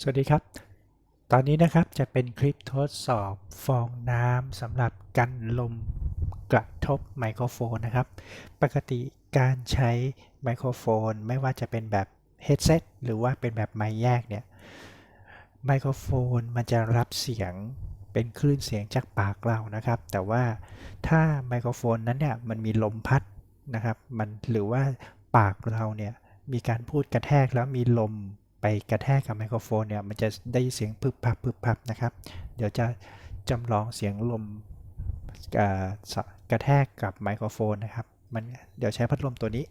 สวัสดีครับ ตอนนี้นะครับจะเป็นคลิปทดสอบฟองน้ำสำหรับกันลมกระทบไมโครโฟนนะครับ ปกติการใช้ไมโครโฟน ไม่ว่าจะเป็นแบบเฮดเซตหรือว่าเป็นแบบไมค์แยกเนี่ยไมโครโฟนมันจะรับเสียงเป็นคลื่นเสียงจากปากเรานะครับ แต่ว่าถ้าไมโครโฟนนั้นเนี่ยมันมีลมพัดนะครับ มันหรือว่าปากเราเนี่ยมีการพูดกระแทกแล้วมีลม ไปกระแทกกับไมโครโฟนเนี่ยมันจะได้เสียงพึบพับพึบพับนะครับ เดี๋ยวจะจำลองเสียงลมกระแทกกับไมโครโฟนนะครับ มันเดี๋ยวใช้พัดลมตัวนี้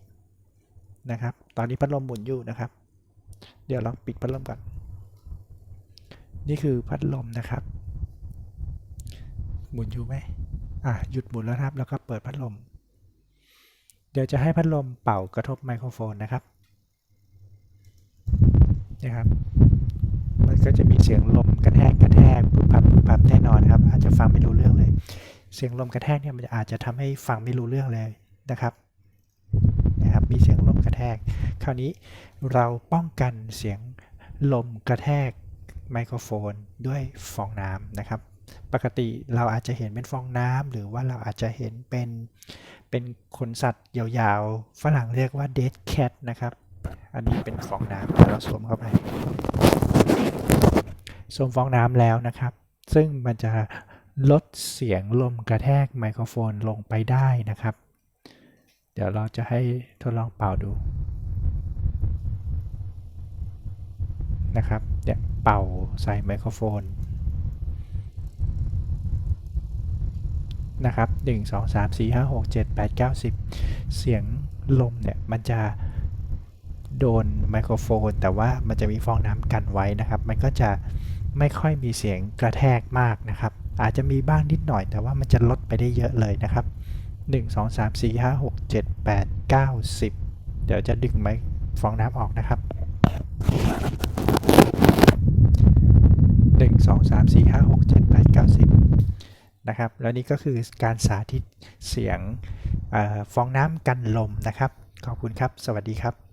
นะครับ ตอนนี้พัดลมหมุนอยู่นะครับ เดี๋ยวลองปิดพัดลมก่อน นี่คือพัดลมนะครับ หมุนอยู่ไหมอะหยุดหมุนแล้วครับ แล้วก็เปิดพัดลม เดี๋ยวจะให้พัดลมเป่ากระทบไมโครโฟนนะครับ นะครับ มันก็จะมีเสียงลมกระแทกกระแทกปุ๊บปับปุ๊บปับแน่นอนครับ อาจจะฟังไม่รู้เรื่องเลย เสียงลมกระแทกเนี่ยมันอาจจะทำให้ฟังไม่รู้เรื่องเลยนะครับนะครับมีเสียงลมกระแทก คราวนี้เราป้องกันเสียงลมกระแทกไมโครโฟนด้วยฟองน้ำนะครับ ปกติเราอาจจะเห็นเป็นฟองน้ำหรือว่าเราอาจจะเห็นเป็นเป็นขนสัตว์ยาวๆ ฝรั่งเรียกว่า dead cat นะครับ อันนี้เป็นฟองน้ำที่เราสวมเข้าไปสวมฟองน้ำแล้วนะครับ ซึ่งมันจะลดเสียงลมกระแทกไมโครโฟนลงไปได้นะครับ เดี๋ยวเราจะให้ทดลองเป่าดูนะครับเนี่ยเป่าใส่ไมโครโฟนนะครับ 1 2 3 4 5 6 7 8 9 10 เสียงลมเนี่ยมันจะ โดนไมโครโฟน แต่ว่ามันจะมีฟองน้ำกันไว้นะครับ มันก็จะไม่ค่อยมีเสียงกระแทกมากนะครับ อาจจะมีบ้างนิดหน่อย แต่ว่ามันจะลดไปได้เยอะเลยนะครับ 1 2 3 4 5 6 7 8 9 10 เดี๋ยวจะดึงไมค์ฟองน้ำออกนะครับ 1 2 3 4 5 6 7 8 9 10 นะครับ แล้วนี่ก็คือการสาธิตเสียงอฟองน้ำกันลมนะครับ ขอบคุณครับ สวัสดีครับ